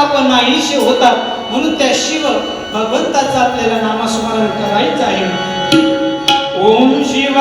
पाप नाहीसे होतात म्हणून त्या शिव भगवंताचा आपल्याला नामस्मरण करायचं आहे. ओम शिव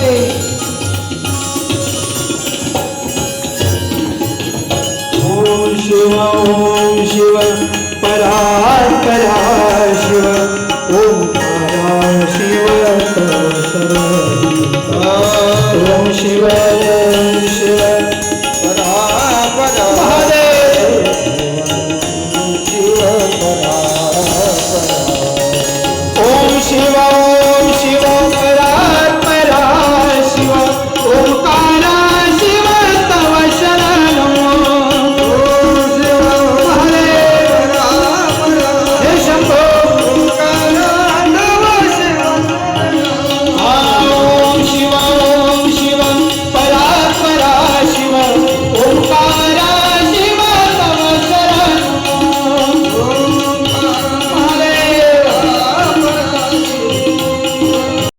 ओम शिव ओम शिव परा परा शिव। ओम परा शिव। ओम शिव